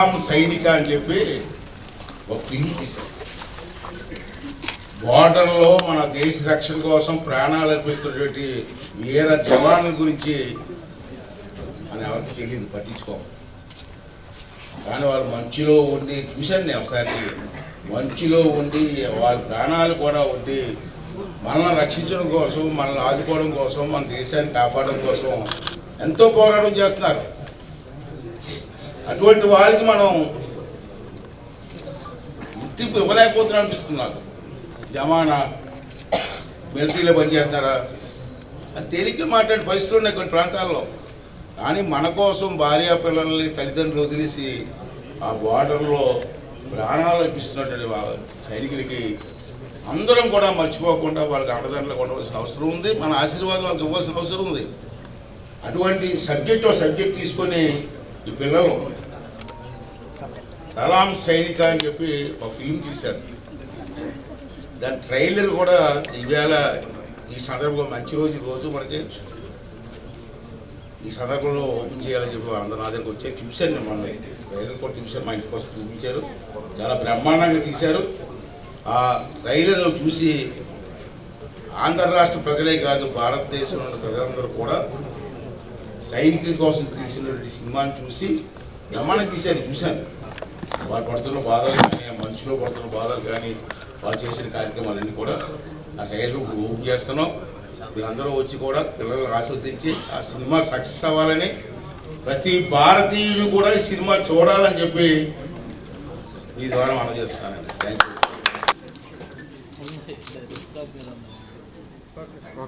సైనిక అని చెప్పి ఒక ఫిల్మ్ తీశారు. బార్డర్లో మన దేశ రక్షణ కోసం ప్రాణాలు అర్పిస్తున్నటువంటి వీర జవాన్ల గురించి అని ఎవరికి తెలియదు పట్టించుకో కానీ వాళ్ళు మంచిలో ఉండి చూశాను నేను ఒకసారి మంచిలో ఉండి వాళ్ళ ప్రాణాలు కూడా ఉండి మనల్ని రక్షించడం కోసం మనల్ని ఆదుకోవడం కోసం మన దేశాన్ని కాపాడడం కోసం ఎంతో పోరాటం చేస్తున్నారు. అటువంటి వారికి మనం గుర్తింపు ఇవ్వలేకపోతున్నా అనిపిస్తుంది నాకు. జమానా మిలిటరీలో పనిచేస్తారా? అది తేలిక మాట్లాడే పరిస్థితులు ఉన్నాయి కొన్ని ప్రాంతాల్లో. కానీ మన కోసం భార్య పిల్లల్ని తల్లిదండ్రులు వదిలేసి ఆ బార్డర్లో ప్రాణాలు అర్పిస్తున్నటువంటి సైనికులకి అందరం కూడా మర్చిపోకుండా వాళ్ళకి అండదండలు ఉండవలసిన అవసరం ఉంది. మన ఆశీర్వాదం వాళ్ళకి ఇవ్వాల్సిన అవసరం ఉంది. అటువంటి సబ్జెక్ట్ సబ్జెక్ట్ తీసుకొని ఈ పిల్లలు కలాం సైనిక అని చెప్పి ఒక ఫిల్మ్ తీశారు. దాని ట్రైలర్ కూడా ఇవాళ ఈ సందర్భంలో మంచి రోజు రోజు మనకి ఈ సందర్భంలో ఓపెన్ చేయాలని చెప్పి అందరూ నా దగ్గరకు వచ్చి చూశాను నేను మొన్న ట్రైలర్ కూడా చూశాను మా ఇంటికి వస్తే చూపించారు. చాలా బ్రహ్మాండంగా తీశారు. ఆ ట్రైలర్లో చూసి ఆంధ్ర రాష్ట్ర ప్రజలే కాదు భారతదేశంలో ఉన్న ప్రజలందరూ కూడా సైనికుల కోసం తీసినటువంటి సినిమాని చూసి బ్రహ్మాండం తీశాను చూశాను. వాళ్ళు పడుతున్న బాధలు కానీ ఆ మనుషులు పడుతున్న బాధలు కానీ వాళ్ళు చేసిన కార్యక్రమాలన్నీ కూడా ఆ ట్రైలర్ ఇప్పుడు ఓపెన్ చేస్తున్నాం. మీరందరూ వచ్చి కూడా పిల్లలను ఆస్వాదించి ఆ సినిమా సక్సెస్ అవ్వాలని ప్రతి భారతీయుడు కూడా ఈ సినిమా చూడాలని చెప్పి ఈ ద్వారా మనం చేస్తానండి థ్యాంక్ యూ